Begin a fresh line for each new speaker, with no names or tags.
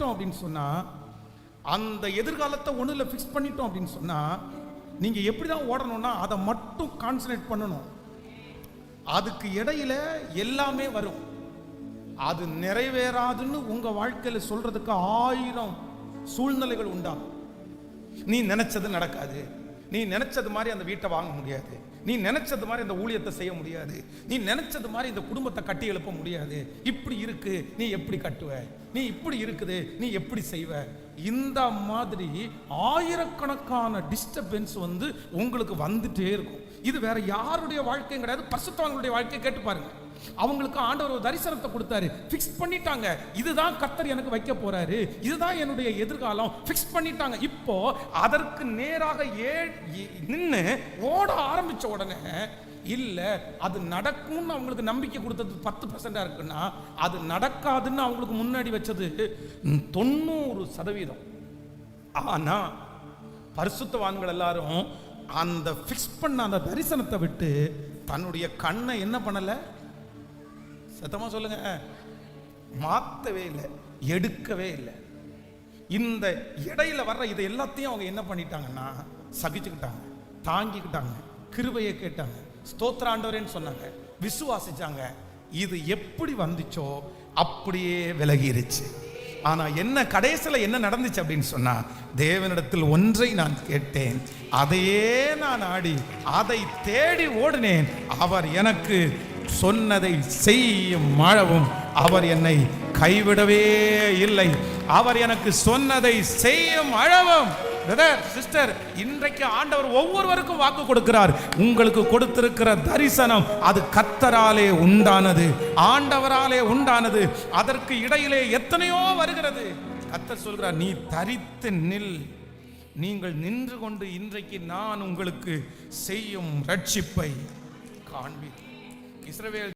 பண்ணிட்டோம் அப்படின்னு சொன்னா அந்த எதிர்காலத்தை ஒண்ணுல ஃபிக்ஸ் பண்ணிட்டோம் அப்படின்னு சொன்னா நீங்கள் எப்படி தான் ஓடணும்னா அதை மட்டும் கான்சன்ட்ரேட் பண்ணணும். அதுக்கு இடையில எல்லாமே வரும். அது நிறைவேறாதுன்னு உங்கள் வாழ்க்கையில் சொல்கிறதுக்கு ஆயிரம் சூழ்நிலைகள் உண்டாகும். நீ நினைச்சது நடக்காது. நீ நினைச்சது மாதிரி அந்த வீட்டை வாங்க முடியாது. நீ நினைச்சது மாதிரி அந்த ஊழியத்தை செய்ய முடியாது. நீ நினைச்சது மாதிரி இந்த குடும்பத்தை கட்டி எழுப்ப முடியாது. இப்படி இருக்கு நீ எப்படி கட்டுவ? நீ இப்படி இருக்குது நீ எப்படி செய்வ? இந்த மாதிரி ஆயிரக்கணக்கான டிஸ்டர்பன்ஸ் வந்து உங்களுக்கு வந்துட்டே இருக்கும். இது வேற யாருடைய வாழ்க்கையும் கிடையாது. பரிசுத்தவான்களுடைய வாழ்க்கையை கேட்டு பாருங்க. அவங்களுக்கு ஆண்டவர் ஒரு தரிசனத்தை கொடுத்தாரு. ஃபிக்ஸ் பண்ணிட்டாங்க. இதுதான் கத்தர் எனக்கு வைக்க போறாரு. இதுதான் என்னுடைய எதிர்காலம். ஃபிக்ஸ் பண்ணிட்டாங்க. இப்போ அதற்கு நேராக ஏ நின்று ஓட ஆரம்பிச்ச உடனே இல்ல அது நடக்கும்னு அவங்களுக்கு நம்பிக்கை கொடுத்தது பத்து பர்சன்டா இருக்குன்னா அது நடக்காதுன்னு அவங்களுக்கு முன்னாடி வச்சது தொண்ணூறு சதவீதம். ஆனா பரிசுத்தவான்கள் எல்லாரும் அந்த ஃபிக்ஸ் பண்ண அந்த தரிசனத்தை விட்டு தன்னுடைய கண்ணை என்ன பண்ணலை? சத்தமாக சொல்லுங்க. மாற்றவே இல்லை எடுக்கவே இல்லை. இந்த இடையில வர்ற இது எல்லாத்தையும் அவங்க என்ன பண்ணிட்டாங்கன்னா சகிச்சுக்கிட்டாங்க தாங்கிக்கிட்டாங்க கிருபையை கேட்டாங்க. ஸ்தோத்திராண்டவரேன்னு சொன்னாங்க விசுவாசிச்சாங்க. இது எப்படி வந்துச்சோ அப்படியே விலகிருச்சு. ஆனால் என்ன கடைசியில் என்ன நடந்துச்சு அப்படின்னு சொன்னால் தேவனிடத்தில் ஒன்றை நான் கேட்டேன். அதையே நான் ஆடி அதை தேடி ஓடினேன். அவர் எனக்கு சொன்னதை செய்யும் மழவும் அவர் என்னை கைவிடவே இல்லை. அவர் எனக்கு சொன்னதை செய்யும் அழவும் பிரதர் சிஸ்டர் இன்றைக்கு ஆண்டவர் ஒவ்வொருவருக்கும் வாக்கு கொடுக்கிறார். உங்களுக்கு கொடுத்திருக்கிற தரிசனம் அது கத்தராலே உண்டானது. ஆண்டவராலே உண்டானது. அதற்கு இடையிலே எத்தனையோ வருகிறது. கத்தர் சொல்கிறார் நீ தரித்து நில். நீங்கள் நின்று கொண்டு இன்றைக்கு நான் உங்களுக்கு செய்யும் ரட்சிப்பை காண்பீர். இஸ்ரவேல்